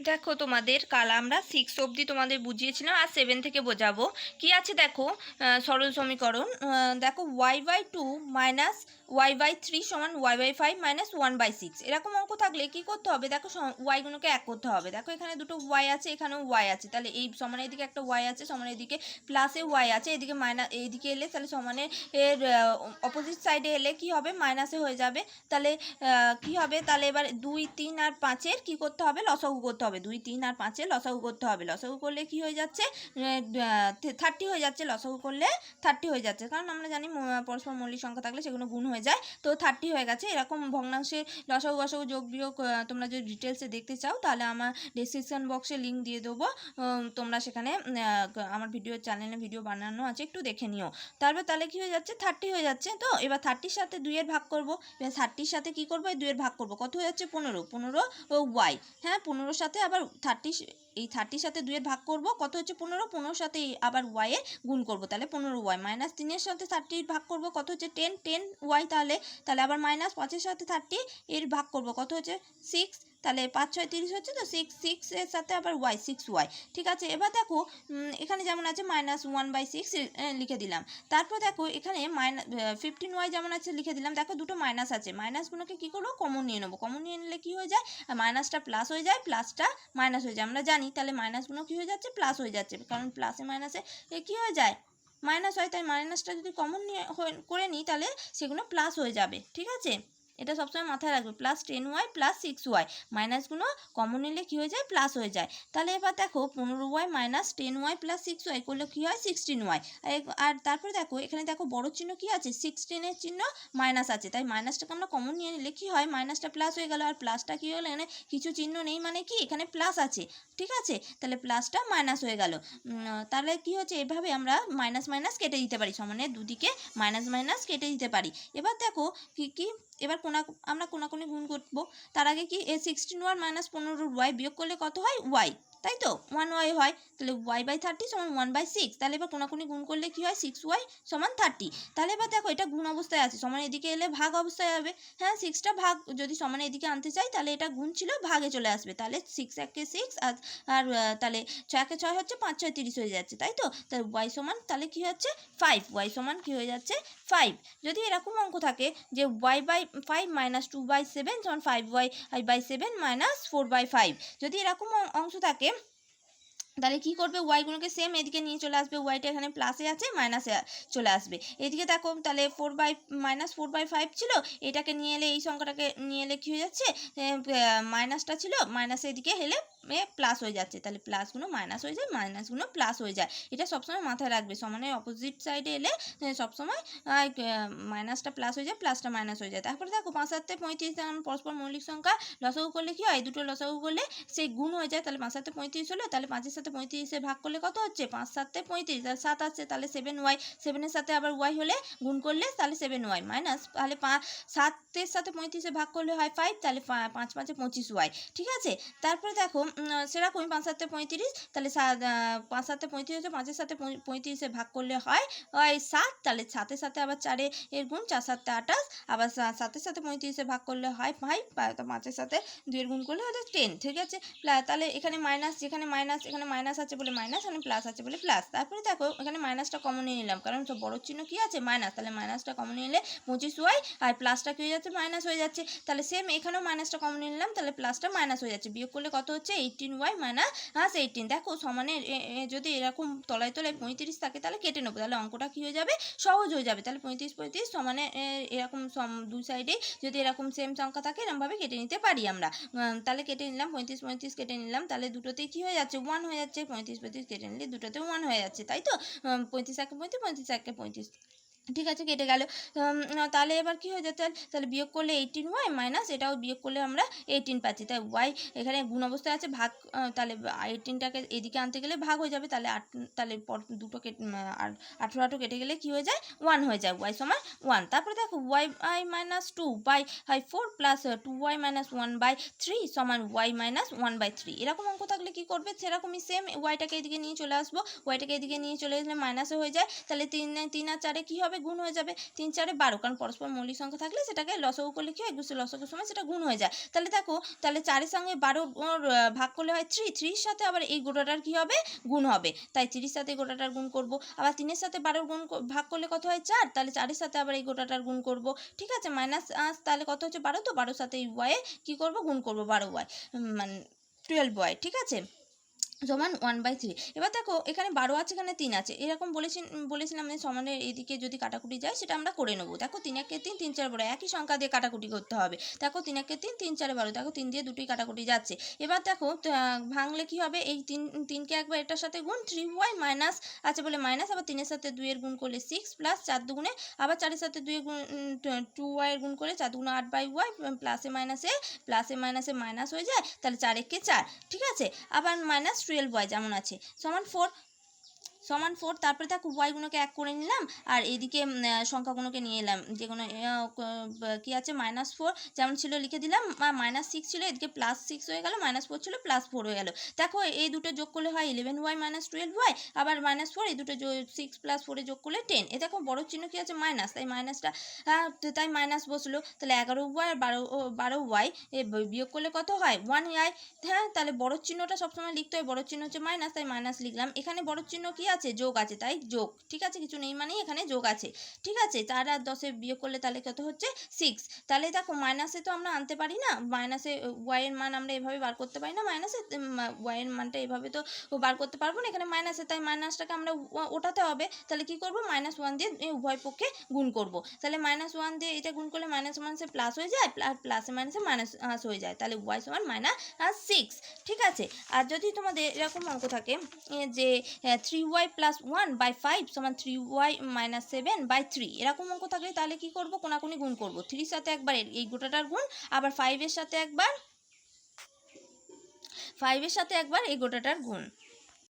দেখো তোমাদের, কাল আমরা সিক্স অবধি তোমাদের বুঝিয়েছিলাম, আর সেভেন থেকে বোঝাবো। কি আছে দেখো সরল সমীকরণ দেখো y by two minus y by three সমান y by five minus one by six এরকম অঙ্ক থাকলে কি করতে হবে? দেখো ওয়াইগুলোকে এক করতে হবে। দেখো এখানে দুটো ওয়াই আছে, এখানেও ওয়াই আছে। তাহলে এই সমান এদিকে একটা ওয়াই আছে সমান এদিকে প্লাসে ওয়াই আছে, এদিকে মাইনাস এইদিকে এলে তাহলে সমানের এর অপোজিট সাইডে এলে কি হবে? মাইনাসে হয়ে যাবে। তাহলে কি হবে? তাহলে এবার দুই, তিন আর পাঁচের কি করতে হবে? লসাগু করতে হবে। দুই, তিন আর পাঁচে লসাগু করতে হবে। লসাগু করলে কি হয়ে যাচ্ছে? থার্টি হয়ে যাচ্ছে। লসাগু করলে থার্টি হয়ে যাচ্ছে। কারণ আমরা জানি পরস্পর মৌলিক সংখ্যা থাকলে সেগুলো গুণ হয়ে যায়। তো থার্টি হয়ে গেছে। এরকম ভগ্নাংশে লসাগু গসাগু যোগ বিয়োগ তোমরা যদি ডিটেলসে দেখতে চাও, তাহলে আমার ডিসক্রিপশন বক্সে লিঙ্ক দিয়ে দেবো। তোমরা সেখানে আমার ভিডিও চ্যানেলে ভিডিও বানানো আছে। একটু দেখে নিও। তারপর তাহলে কি হয়ে যাচ্ছে? থার্টি হয়ে যাচ্ছে। তো এবার থার্টির সাথে দুইয়ের ভাগ করব। এবার থার্টির সাথে কি করব? দুইয়ের ভাগ করব। কত হয়ে যাচ্ছে? পনেরো। পনেরো ওয়াই হ্যাঁ? পনেরোর সাথে আবার থার্টি এই থার্টির সাথে দুইয়ের ভাগ করব, কত হচ্ছে পনেরো? পনেরোর সাথে আবার ওয়াইয়ে গুণ করব, তাহলে পনেরো ওয়াই মাইনাস তিনের সাথে থার্টির ভাগ করব, কত হচ্ছে টেন টেন ওয়াই তাহলে তাহলে আবার মাইনাস পাঁচের সাথে থার্টি এর ভাগ করব, কত হচ্ছে সিক্স তাহলে পাঁচ ছয় তিরিশ হচ্ছে তো সিক্স সিক্সের সাথে আবার ওয়াই সিক্স ওয়াই ঠিক আছে, এবার দেখো এখানে যেমন আছে মাইনাস ওয়ান বাই সিক্স লিখে দিলাম। তারপর দেখো, এখানে মাইনাস ফিফটিন ওয়াই যেমন আছে লিখে দিলাম, দেখো দুটো মাইনাস আছে। মাইনাসগুলোকে কী করব? কমন নিয়ে নেব। কমন নিয়ে নিলে কী হয়ে যায়? মাইনাসটা প্লাস হয়ে যায় প্লাসটা মাইনাস হয়ে যায়। আমরা জানি, তাহলে মাইনাসগুলো কী হয়ে যাচ্ছে? প্লাস হয়ে যাচ্ছে। কারণ প্লাসে মাইনাসে কী হয়ে যায়? মাইনাস হয়, তাই মাইনাসটা যদি কমন নিয়ে করে নিই, তাহলে সেগুলো প্লাস হয়ে যাবে। ঠিক আছে? এটা সবসময় মাথায় রাখবে। Plus ten y plus six y মাইনাসগুলো common নিলে কী হয়ে যায়? প্লাস হয়ে যায়। তাহলে এবার দেখো, পনেরো y minus ten y plus six y করলে কী হয়? সিক্সটিন ওয়াই আর তারপরে দেখো, এখানে দেখো বড় চিহ্ন কী আছে? সিক্সটিনের চিহ্ন মাইনাস আছে। তাই মাইনাসটাকে আমরা কমন নিয়ে নিলে কী হয়? মাইনাসটা প্লাস হয়ে গেল। আর প্লাসটা কী হলো? এখানে কিছু চিহ্ন নেই মানে কি? এখানে প্লাস আছে। ঠিক আছে? তাহলে প্লাসটা মাইনাস হয়ে গেল। তাহলে কি হচ্ছে? এভাবে আমরা মাইনাস মাইনাস কেটে দিতে পারি। সমানে দুদিকে মাইনাস মাইনাস কেটে দিতে পারি। এবার দেখো, কি কি এবার কোনা, আমরা কোনাকুনি গুণ করব। তার আগে কি, এ সিক্সটিন ওয়ান মাইনাস পনেরো ওয়াই বিয়োগ করলে কত হয়? ওয়াই তাই তো ওয়ান ওয়াই হয়। তাহলে ওয়াই বাই থার্টি সমান ওয়ান বাই সিক্স তাহলে এবার কোনাকুনি গুণ করলে কী হয়? সিক্স ওয়াই সমান থার্টি তাহলে এবার দেখো, এটা গুণ অবস্থায় আছে। সমান এদিকে এলে ভাগ অবস্থায় হবে। হ্যাঁ সিক্সটা ভাগ যদি সমান এদিকে আনতে চাই, তাহলে এটা গুণ ছিল, ভাগে চলে আসবে। তাহলে সিক্স একে সিক্স আর আর তাহলে ছয়কে ছয় হচ্ছে পাঁচ, ছয় তিরিশ হয়ে যাচ্ছে, তাই তো? তাহলে ওয়াই সমান, তাহলে কী হচ্ছে? ফাইভ ওয়াই সমান কী হয়ে যাচ্ছে? ফাইভ যদি এরকম অঙ্ক থাকে যে y by five minus two by seven সমান five y by seven minus four by five যদি এরকম অংশ থাকে তাহলে কি করবে? ওয়াইগুলোকে সেম এদিকে নিয়ে চলে আসবে। ওয়াইটা এখানে প্লাসে আছে মাইনাসে চলে আসবে। এদিকে দেখো, তাহলে four by minus four by five ছিল, এটাকে নিয়ে এলে এই সংখ্যাটাকে নিয়ে এলে কী হয়ে যাচ্ছে? মাইনাসটা ছিল মাইনাসে এদিকে হেলে প্লাস হয়ে যাচ্ছে, তাহলে প্লাসগুলো মাইনাস হয়ে যায় মাইনাসগুলো প্লাস হয়ে যায়। এটা সবসময় মাথায় রাখবে, সমানের অপোজিট সাইডে এলে সবসময় মাইনাসটা প্লাস হয়ে যায় প্লাসটা মাইনাস হয়ে যায়। তারপরে দেখো পাঁচ, সাতে পঁয়ত্রিশ যেমন পরস্পর মৌলিক সংখ্যা লসাগু করলে কি হয়? দুটো লসাগু করলে সেই গুণ হয়ে যায়, তাহলে পাঁচ, সাতে পঁয়ত্রিশ হলো, তাহলে পাঁচের সাথে পঁয়ত্রিশে ভাগ করলে কত হচ্ছে? পাঁচ, সাতে পঁয়ত্রিশ আর সাত আছে তাহলে সেভেন ওয়াই সেভেনের সাথে আবার ওয়াই হলে গুণ করলে তাহলে সেভেন ওয়াই মাইনাস তাহলে পাঁচ সাতের সাথে পঁয়ত্রিশে ভাগ করলে হয় ফাইভ তাহলে পাঁচ, পাঁচে পঁচিশ ওয়াই ঠিক আছে? তারপরে দেখো সেরকমই পাঁচ সাতে পঁয়ত্রিশ, তাহলে পাঁচ সাতে পঁয়ত্রিশ হচ্ছে পাঁচের সাথে পঁয়- পঁয়ত্রিশে ভাগ করলে হয় হয় সাত, তাহলে সাতের সাথে আবার চারে এর গুণ, চার সাতে আঠাশ, আবার সাতের সাথে পঁয়ত্রিশে ভাগ করলে হয় ফাইভ পাঁচের সাথে দুইয়ের গুণ করলে হয়তো টেন ঠিক আছে? তাহলে এখানে মাইনাস যেখানে মাইনাস এখানে মাইনাস আছে বলে মাইনাস এখানে প্লাস আছে বলে প্লাস তারপরে দেখো এখানে মাইনাসটা কমন নিয়ে নিলাম, কারণ সব বড় চিহ্ন কী আছে? মাইনাস তাহলে মাইনাসটা কমন নিলে পঁচিশ ওয়াই আর প্লাসটা কী হয়ে যাচ্ছে? মাইনাস হয়ে যাচ্ছে, তাহলে সেম এখানেও মাইনাসটা কমন নিলাম, তাহলে প্লাসটা মাইনাস হয়ে যাচ্ছে, বিয়োগ করলে কত হচ্ছে? এইটিন ওয়াই মাইনাস এইটিন দেখো, সমানে যদি এরকম তলায় তলায় পঁয়ত্রিশ থাকে, তাহলে কেটে নেব। তাহলে অঙ্কটা কী হয়ে যাবে? সহজ হয়ে যাবে। তাহলে পঁয়ত্রিশ পঁয়ত্রিশ, সমানে এরকম দুই সাইডে যদি এরকম সেম সংখ্যা থাকে এরকমভাবে কেটে নিতে পারি আমরা। তাহলে কেটে নিলাম, পঁয়ত্রিশ পঁয়ত্রিশ কেটে নিলাম। তাহলে দুটোতেই কী হয়ে যাচ্ছে? ওয়ান হয়ে যাচ্ছে। পঁয়ত্রিশ পঁয়ত্রিশ কেটে নিলে দুটোতে ওয়ান হয়ে যাচ্ছে, তাই তো? পঁয়ত্রিশ একে পঁয়ত্রিশ পঁয়ত্রিশ একে পঁয়ত্রিশ। ঠিক আছে, কেটে গেল। তাহলে এবার কি হয়ে যাচ্ছে তাহলে বিয়োগ করলে এইটিন ওয়াই মাইনাস এটাও বিয়োগ করলে আমরা এইটিন পাচ্ছি। তাই ওয়াই এখানে গুণ অবস্থায় আছে, ভাগ তাহলে এইটিনটাকে এদিকে আনতে গেলে ভাগ হয়ে যাবে। তাহলে আট, তাহলে পর দুটো কেটে আঠেরো আঠেরো কেটে গেলে কি হয়ে যায়? ওয়ান হয়ে যায় ওয়াই সমান ওয়ান তারপরে দেখো Y I minus two by high four plus two y minus one by three সমান y minus one by three এরকম অঙ্ক থাকলে কি করবে? সেরকমই সেম ওয়াইটাকে এদিকে নিয়ে চলে আসব। ওয়াইটাকে এদিকে নিয়ে চলে আসলে মাইনাসে হয়ে যায়। তাহলে তিন তিন আর চারে কী হবে? হবে গুণ হয়ে যাবে। তিন, চারে বারো, কারণ পরস্পর মৌলিক সংখ্যা থাকলে সেটাকে লসগু করলে কি হয় লসগুর সময় সেটা গুণ হয়ে যায়। তাহলে দেখো, তাহলে চারের সঙ্গে বারো ভাগ করলে হয় থ্রি। থ্রির সাথে আবার এই গোটাটার কি হবে? গুণ হবে। তাই তিরির সাথে গোটাটার গুণ করব। আবার তিনের সাথে বারোর গুণ ভাগ করলে কত হয়? চার। তাহলে চারের সাথে আবার এই গোটাটার গুণ করব। ঠিক আছে? মাইনাস তাহলে কত হচ্ছে? বারো। তো বারোর সাথে এই ওয়াই কী করব? গুণ করব বারো ওয়াই মানে টুয়েলভ ওয়াই ঠিক আছে? সমান ওয়ান বাই থ্রি এবার দেখো, এখানে বারো আছে, এখানে তিন আছে। এরকম বলেছি, বলেছিলাম যে সমানের এদিকে যদি কাটাকুটি যায়, সেটা আমরা করে নেব। দেখো, তিন একে তিন তিন চার বারো, একই সংখ্যা দিয়ে কাটাকুটি করতে হবে। দেখো, তিন একে তিন তিন চারে বারো, দেখো, তিন দিয়ে দুটোই কাটাকুটি যাচ্ছে। এবার দেখো ভাঙলে কি হবে? এই তিন, তিনকে একবার এটার সাথে গুণ থ্রি ওয়াই মাইনাস আছে বলে মাইনাস আবার তিনের সাথে দুইয়ের গুণ করলে সিক্স প্লাস চার দুগুণে, আবার চারের সাথে দুইয়ের গুণ টু ওয়াইয়ের গুণ করলে চার দুগুণে আট বাই ওয়াই প্লাসে মাইনাসে প্লাসে মাইনাসে মাইনাস হয়ে যায়, তাহলে চার একে চার, ঠিক আছে? আবার মাইনাস টুয়েলভ ওয়াই যেমন আছে। সমান ফোর সমান ফোর তারপরে দেখো ওয়াইগুলোকে এক করে নিলাম, আর এদিকে সংখ্যাগুলোকে নিয়ে এলাম, যে কোনো কী আছে? মাইনাস ফোর যেমন ছিল লিখে দিলাম মাইনাস সিক্স ছিল, এদিকে প্লাস সিক্স হয়ে গেল মাইনাস ফোর ছিল প্লাস ফোর হয়ে গেল। দেখো, এই দুটো যোগ করলে হয় eleven y minus twelve y আবার মাইনাস ফোর এই দুটো সিক্স প্লাস ফোরে যোগ করলে টেন এ দেখো, বড় চিহ্ন কি আছে? মাইনাস তাই মাইনাসটা তাই মাইনাস বসল। তাহলে এগারো ওয়াই আর বারো বারো ওয়াই এ বিয়োগ করলে কত হয়? ওয়ান ওয়াই হ্যাঁ তাহলে বড় চিহ্নটা সবসময় লিখতে হয়, বড় চিহ্ন হচ্ছে মাইনাস তাই মাইনাস লিখলাম। এখানে বড় চিহ্ন কি আছে, যোগ আছে, তাই? যোগ, ঠিক আছে? কিছু নেই মানেই এখানে যোগ আছে, ঠিক আছে? চার আর দশে বিয়োগ করলে তাহলে কত হচ্ছে? সিক্স তাহলে দেখো মাইনাসে তো আমরা আনতে পারি না মাইনাসে ওয়াইয়ের মান আমরা এভাবে বার করতে পারি না মাইনাসে ওয়াইয়ের মানটা এভাবে তো বার করতে পারব না, এখানে মাইনাসে তাই মাইনাসটাকে আমরা ওঠাতে হবে, তাহলে কি করব? মাইনাস ওয়ান দিয়ে উভয় পক্ষে গুণ করব, তাহলে মাইনাস ওয়ান দিয়ে এটা গুণ করলে মাইনাস মাইনাসে প্লাস হয়ে যায়, আর প্লাসে মাইনাসে মাইনাস হয়ে যায়, তাহলে ওয়াই সমান মাইনাস সিক্স ঠিক আছে? আর যদি তোমাদের এরকম অঙ্ক থাকে যে three y plus one by five সমান three y minus seven by three এরকম অঙ্ক থাকলে তাহলে কি করব? কোনাকুনি গুণ করব। থ্রির সাথে একবার এই গোটাটার গুণ, আবার ফাইভের সাথে একবার ফাইভের সাথে একবার এই গোটাটার গুণ।